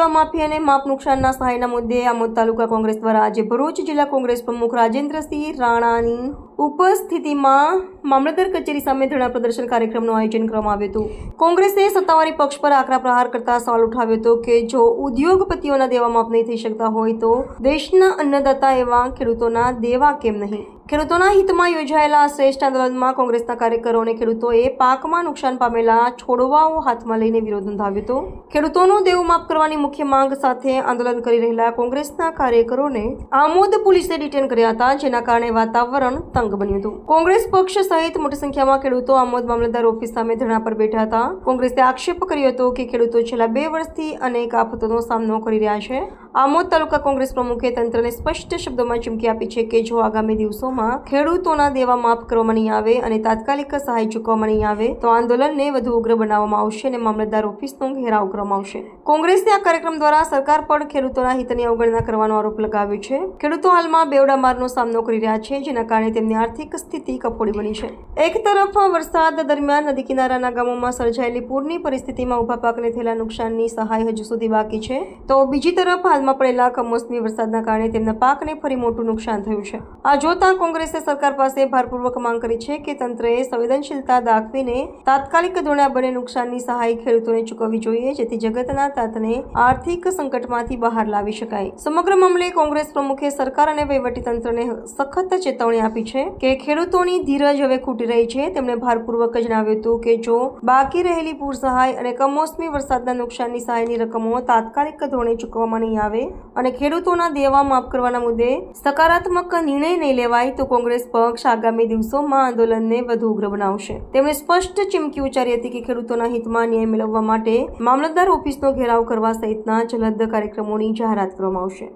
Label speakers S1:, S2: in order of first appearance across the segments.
S1: દેવા માફી અને માપ નુકસાનના સહાયના મુદ્દે આમોદ તાલુકા કોંગ્રેસ દ્વારા આજે ભરૂચ જિલ્લા કોંગ્રેસ પ્રમુખ રાજેન્દ્રસિંહ રાણાની ઉપસ્થિતિમાં મામલતદાર કચેરી સામે ધરણા પ્રદર્શન કાર્યક્રમનું આયોજન કરવામાં આવ્યું હતું. કોંગ્રેસે સત્તાવારી પક્ષ પર આકરા પ્રહાર કરતા સવાલ ઉઠાવ્યો હતો કે જો ઉદ્યોગપતિઓના દેવા માફ નહીં થઈ શકતા હોય તો દેશના અન્નદાતા એવા ખેડૂતોના દેવા કેમ નહીં? ખેડૂતોના હિતમાં યોજાયેલા શ્રેષ્ઠ આંદોલનમાં કોંગ્રેસના કાર્યકરો અને ખેડૂતોએ પાકમાં નુકસાન પામેલા છોડવાઓ હાથમાં લઈને વિરોધ નોંધાવ્યો હતો. ખેડૂતોનું દેવું માફ કરવાની મુખ્ય માંગ સાથે આંદોલન કરી રહેલા કોંગ્રેસના કાર્યકરોને આમોદ પોલીસે ડિટેન કર્યા હતા, જેના કારણે વાતાવરણ તંગ બન્યું હતું. કોંગ્રેસ પક્ષ સહિત મોટી સંખ્યામાં ખેડૂતો આમોદ મામલતદાર ઓફિસ સામે ધરણા પર બેઠા હતા. કોંગ્રેસે આક્ષેપ કર્યો હતો કે ખેડૂતો છેલ્લા બે વર્ષથી અનેક આફતોનો સામનો કરી રહ્યા છે. આમોદ તાલુકા કોંગ્રેસ પ્રમુખે તંત્રને સ્પષ્ટ શબ્દોમાં ચીમકી આપી છે કે જો આગામી દિવસોમાં ખેડૂતોના દેવા માફ કરવામાં નહીં આવે અને તાત્કાલિક સહાય ચૂકવવામાં નહીં આવે, તો આંદોલનને વધુ ઉગ્ર બનાવવામાં આવશે અને મામલતદાર ઓફિસનો ઘેરાવ કરવામાં આવશે. કોંગ્રેસને આ કાર્યક્રમ દ્વારા સરકાર પર ખેડૂતોના હિતની અવગણના કરવાનો આરોપ લગાવ્યો છે. ખેડૂતો હાલમાં બેવડા મારનો સામનો કરી રહ્યા છે, જેના કારણે તેમની આર્થિક સ્થિતિ કફોડી બની છે. એક તરફ વરસાદ દરમિયાન નદી કિનારાના ગામોમાં સર્જાયેલી પૂરની પરિસ્થિતિમાં ઊભા પાકને થયેલા નુકસાનની સહાય હજુ સુધી બાકી છે. તો બીજી તરફ હાલમાં પડેલા કમોસમી વરસાદના કારણે તેમના પાકને ફરી મોટું નુકસાન થયું છે. આ જોતા કોંગ્રેસે સરકાર પાસે ભારપૂર્વક માંગ કરી છે કે તંત્રએ સંવેદનશીલતા દાખવીને તાત્કાલિક ધોરણે બને નુકસાનની સહાય ખેડૂતોને ચૂકવવી જોઈએ, જેથી જગતના તાતને આર્થિક સંકટમાંથી બહાર લાવી શકાય. સમગ્ર મામલે કોંગ્રેસ પ્રમુખે સરકાર અને તંત્રને સખત ચેતવણી આપી છે કે ખેડૂતોની ધીરજ હવે ખૂટી રહી છે. તેમણે ભારપૂર્વક જણાવ્યું હતું કે જો બાકી રહેલી પૂર સહાય અને કમોસમી વરસાદના નુકસાનની સહાયની રકમો તાત્કાલિક ધોરણે ચૂકવવામાં નહીં આવે અને ખેડૂતોના દેવા માફ કરવાના મુદ્દે સકારાત્મક નિર્ણય નહીં લેવાય તો કોંગ્રેસ પક્ષ આગામી દિવસોમાં આંદોલનને વધુ ઉગ્ર બનાવશે. તેમણે સ્પષ્ટ ચીમકી ઉચ્ચારી હતી કે ખેડૂતોના હિતમાં ન્યાય મેળવવા માટે મામલતદાર ઓફિસનો ઘેરાવ કરવા સહિતના જલદ કાર્યક્રમોની જાહેરાત કરવામાં આવશે.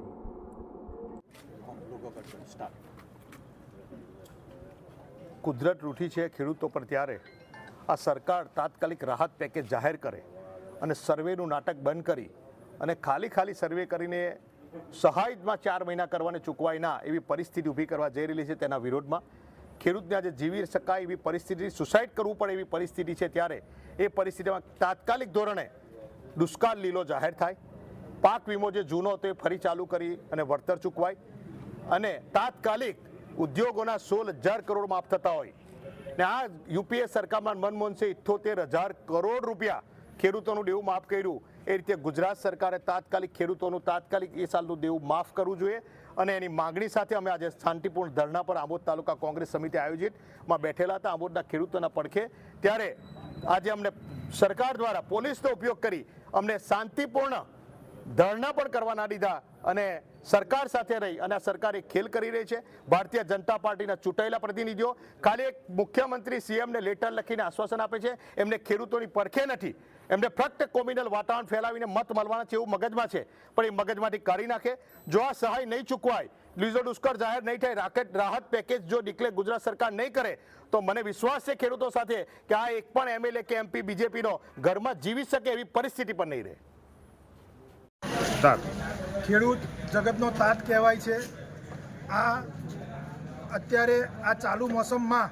S2: કુદરત રૂઠી છે ખેડૂતો પર ત્યારે. આ સરકાર તાત્કાલિક રાહત પેકેજ જાહેર કરે અને સર્વેનું નાટક બંધ કરી અને ખાલી ખાલી સર્વે કરીને સહાયમાં ચાર મહિના કરવાને ચૂકવાય ના એવી પરિસ્થિતિ ઊભી કરવા જઈ રહેલી છે તેના વિરોધમાં. ખેડૂતને આજે જીવી શકાય એવી પરિસ્થિતિ, સુસાઇડ કરવું પડે એવી પરિસ્થિતિ છે ત્યારે એ પરિસ્થિતિમાં તાત્કાલિક ધોરણે દુષ્કાળ લીલો જાહેર થાય. પાક વીમો જે જૂનો હતો એ ફરી ચાલુ કરી અને વળતર ચૂકવાય. અને તાત્કાલિક ઉદ્યોગોના સોળ હજાર કરોડ માફ થતા હોય. ને આ યુપીએ સરકારમાં મનમોહન સિંહ ઇઠ્ઠોતેર હજાર કરોડ રૂપિયા ખેડૂતોનું દેવું માફ કર્યું. એ રીતે ગુજરાત સરકારે તાત્કાલિક ખેડૂતોનું તાત્કાલિક એ સાલનું દેવું માફ કરવું જોઈએ અને એની માંગણી સાથે અમે આજે શાંતિપૂર્ણ ધરણા પર આંબોદ તાલુકા કોંગ્રેસ સમિતિ આયોજિતમાં બેઠેલા હતા આંબોદના ખેડૂતોના પડખે. ત્યારે આજે અમને સરકાર દ્વારા પોલીસનો ઉપયોગ કરી અમને શાંતિપૂર્ણ ધરણા પણ કરવા ના દીધા અને સરકાર સાથે રહી અને સરકાર એક ખેલ કરી રહી છે. ભારતીય જનતા પાર્ટીના ચૂંટાયેલા પ્રતિનિધિઓ, ખાલી એક મુખ્યમંત્રી સીએમને લેટર લખીને આશ્વાસન આપે છે. એમને ખેડૂતોની પરખે નથી. એમને ફક્ત કોમ્યુનલ વાતાવરણ ફેલાવીને મત મળવાના છે એવું મગજમાં છે. પણ એ મગજમાંથી કાઢી નાખે. જો આ સહાય નહીં ચૂકવાય લીઝો દુષ્કર જાહેર નહીં થાય રાકેટ રાહત પેકેજ જો ડિક્લેર ગુજરાત સરકાર નહીં કરે તો મને વિશ્વાસ છે ખેડૂતો સાથે કે આ એક પણ એમએલએ કે એમપી બીજેપીનો ઘરમાં જીવી શકે એવી પરિસ્થિતિ પણ નહીં રહે.
S3: ખેડૂત જગતનો તાત કહેવાય છે. આ અત્યારે આ ચાલુ મોસમમાં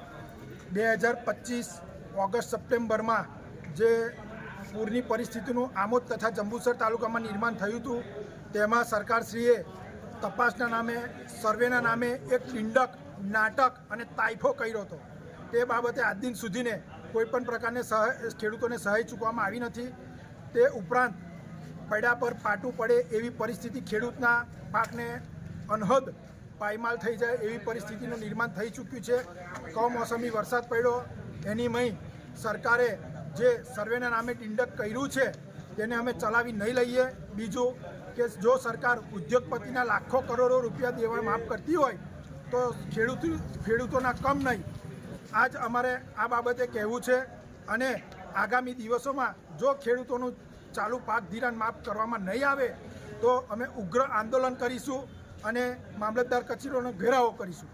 S3: બે હજાર પચીસ ઓગસ્ટ સપ્ટેમ્બરમાં જે પૂરની પરિસ્થિતિનું આમોદ તથા જંબુસર તાલુકામાં નિર્માણ થયું હતું. તેમાં સરકારશ્રીએ તપાસના નામે, સર્વેના નામે એક ઠીંડક નાટક અને તાઇફો કર્યો હતો. તે બાબતે આજ દિન સુધીને કોઈપણ પ્રકારની સહાય ખેડૂતોને સહાય ચૂકવામાં આવી નથી. તે ઉપરાંત પડ્યા પર પાટું પડે એવી પરિસ્થિતિ ખેડૂતના પાકને અનહદ પાયમાલ થઈ જાય એવી પરિસ્થિતિનું નિર્માણ થઈ ચૂક્યું છે. કમોસમી વરસાદ પડ્યો. એની મય સરકારે જે સર્વેના નામે ટિંડક કર્યું છે, તેને અમે ચલાવી નહીં લઈએ. બીજું કે જો સરકાર ઉદ્યોગપતિના લાખો કરોડો રૂપિયા દેવા માફ કરતી હોય, તો ખેડૂત ખેડૂતોના કમ નહીં. આજ અમારે આ બાબતે કહેવું છે અને આગામી દિવસોમાં જો ખેડૂતોનું ચાલુ પાક ધિરાણ માફ કરવામાં નહીં આવે, તો અમે ઉગ્ર આંદોલન કરીશું અને મામલતદાર કચેરીઓનો ઘેરાવો કરીશું.